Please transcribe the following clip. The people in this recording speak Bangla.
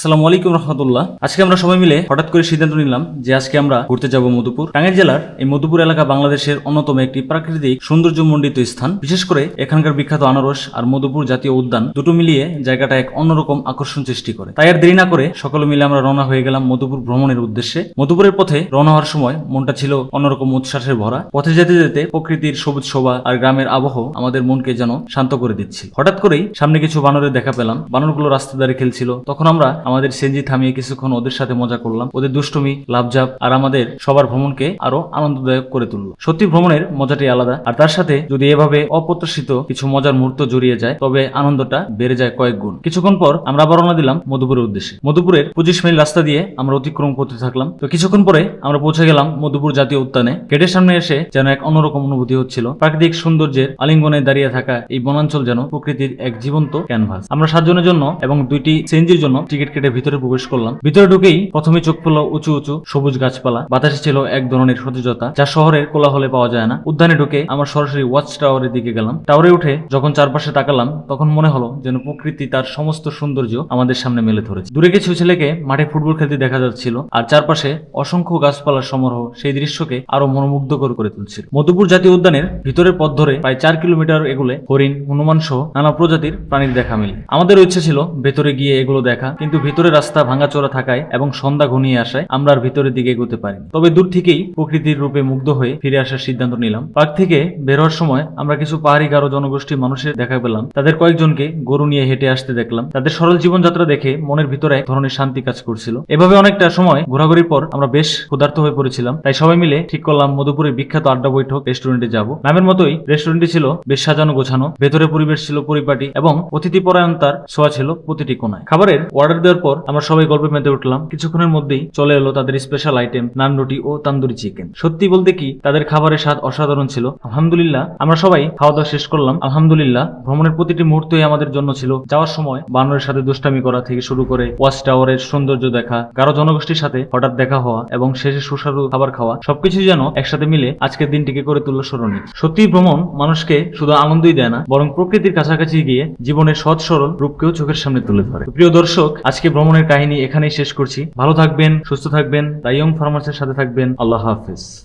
আসসালামু আলাইকুম রহমতুল্লাহ। আজকে আমরা সবাই মিলে হঠাৎ করে সিদ্ধান্ত নিলাম যে আজকে আমরা ঘুরতে যাব মধুপুর। টাঙ্গাইল জেলার এই মধুপুর এলাকা বাংলাদেশের অন্যতম একটি প্রাকৃতিক সৌন্দর্যমণ্ডিত স্থান। বিশেষ করে এখানকার বিখ্যাত আনারস আর মধুপুর জাতীয় উদ্যান দুটো মিলিয়ে জায়গাটা এক অন্যরকম আকর্ষণ সৃষ্টি করে। তাই আর দেরি না করে সকলে মিলে আমরা রওনা হয়ে গেলাম মধুপুর ভ্রমণের উদ্দেশ্যে। মধুপুরের পথে রওনা হওয়ার সময় মনটা ছিল অন্যরকম উচ্ছ্বাসের ভরা। পথে যেতে যেতে প্রকৃতির সবুজ শোভা আর গ্রামের আবহ আমাদের মনকে যেন শান্ত করে দিচ্ছিল হঠাৎ করেই সামনে কিছু বানরের দেখা পেলাম। বানরগুলো রাস্তা ধারে খেলছিল। তখন আমরা আমাদের সেনজি থামিয়ে কিছুক্ষণ ওদের সাথে মজা করলাম। ওদের দুষ্টুমি লাভজাপ আর আমাদের সবার ভ্রমণকে আরও আনন্দদায়ক করে তুললো। সত্যি ভ্রমণের মজাটি আলাদা। আর তার সাথে যদি এভাবে অপ্রত্যাশিত কিছু মজার মুহূর্ত জড়িয়ে যায়, তবে আনন্দটা বেড়ে যায় কয়েক গুণ। কিছুক্ষণ পর আমরা আবার রওনা দিলাম মধুপুরের উদ্দেশ্যে। মধুপুরের পঁচিশ মাইল রাস্তা দিয়ে আমরা অতিক্রম করতে থাকলাম। তো কিছুক্ষণ পরে আমরা পৌঁছে গেলাম মধুপুর জাতীয় উদ্যানে। গেটের সামনে এসে যেন এক অন্যরকম অনুভূতি হচ্ছিল। প্রাকৃতিক সৌন্দর্যের আলিঙ্গনে দাঁড়িয়ে থাকা এই বনাঞ্চল যেন প্রকৃতির এক জীবন্ত ক্যানভাস। আমরা সাতজনের জন্য এবং দুইটি সেঞ্জির জন্য টিকিট কেটে ভিতরে প্রবেশ করলাম। ভিতরে ঢুকেই প্রথমে চোখ পড়ল উঁচু উঁচু সবুজ গাছপালা। বাতাসে ছিল এক ধরনের সতেজতা, যা শহরের কোলাহলে পাওয়া যায় না। উদ্যানে ঢুকে আমার সরাসরি ওয়াচ টাওয়ারের দিকে গেলাম। টাওয়ারে উঠে যখন চারপাশে তাকালাম, তখন মনে হলো যেন প্রকৃতি তার সমস্ত সৌন্দর্য আমাদের সামনে মেলে ধরেছে। দূরে কিছু ছেলেকে মাঠে ফুটবল খেলতে দেখা যাচ্ছিল, আর চারপাশে অসংখ্য গাছপালার সমারোহ সেই দৃশ্যকে আরও মনোমুগ্ধকর করে তুলছিল। মধুপুর জাতীয় উদ্যানের ভিতরের পথ ধরে প্রায় চার কিলোমিটার এগুলে হরিণ, হনুমান সহ নানা প্রজাতির প্রাণীর দেখা মিলে। আমাদের ইচ্ছে ছিল ভেতরে গিয়ে এগুলো দেখা, কিন্তু ভিতরে রাস্তা ভাঙাচোরা থাকায় এবং সন্ধ্যা ঘনিয়ে আসায় আমরা আর ভিতরের দিকে এগোতে পারিনি। তবে দূর থেকেই প্রকৃতির রূপে মুগ্ধ হয়ে ফিরে আসার সিদ্ধান্ত নিলাম। পার্ক থেকে বের হওয়ার সময় আমরা কিছু পাহাড়ি গারো জনগোষ্ঠীর মানুষের দেখা পেলাম। তাদের কয়েকজনকে গরু নিয়ে হেঁটে আসতে দেখলাম। তাদের সরল জীবনযাত্রা দেখে মনের ভিতরে এক ধরনের শান্তি কাজ করছিল। এভাবে অনেকটা সময় ঘোরাঘুরির পর আমরা বেশ ক্ষুধার্ত হয়ে পড়েছিলাম। তাই সবাই মিলে ঠিক করলাম মধুপুরের বিখ্যাত আড্ডা বৈঠক রেস্টুরেন্টে যাব। নামের মতোই রেস্টুরেন্টটি ছিল বেশ সাজানো গোছানো। ভেতরে পরিবেশ ছিল পরিপাটি এবং অতিথি পরায়ণতার ছোঁয়া ছিল প্রতিটি কোনায়। খাবারের অর্ডার দেওয়ার পর আমরা সবাই গল্পে মেতে উঠলাম। কিছুক্ষণের মধ্যেই চলে এলো তাদের স্পেশাল আইটেম নান রুটি ও তান্দুরি চিকেন সত্যি বলতে কি, তাদের খাবারের স্বাদ অসাধারণ ছিল। আলহামদুলিল্লাহ, আমরা সবাই খাওয়া দাওয়া শেষ করলাম। আলহামদুলিল্লাহ, ভ্রমণের প্রতিটি মুহূর্তই আমাদের জন্য ছিল। যাওয়ার সময় বানরের সাথে দুষ্টামি করা থেকে শুরু করে ওয়াচ টাওয়ারের সৌন্দর্য দেখা গারো জনগোষ্ঠীর সাথে হঠাৎ দেখা হওয়া এবং শেষে সুস্বাদু খাবার খাওয়া সবকিছু যেন একসাথে মিলে আজকের দিনটিকে করে তুললো স্মরণীয় সত্যি ভ্রমণ মানুষকে শুধু আনন্দই দেয় না, বরং প্রকৃতির কাছাকাছি গিয়ে জীবনের সৎ সরল রূপকেও চোখের সামনে তুলে ধরে। প্রিয় দর্শক, আজকে ভ্রমণের কাহিনী এখানেই শেষ করছি। ভালো থাকবেন, সুস্থ থাকবেন তাইয়ং ফার্মার্সের সাথে থাকবেন। আল্লাহ হাফিজ।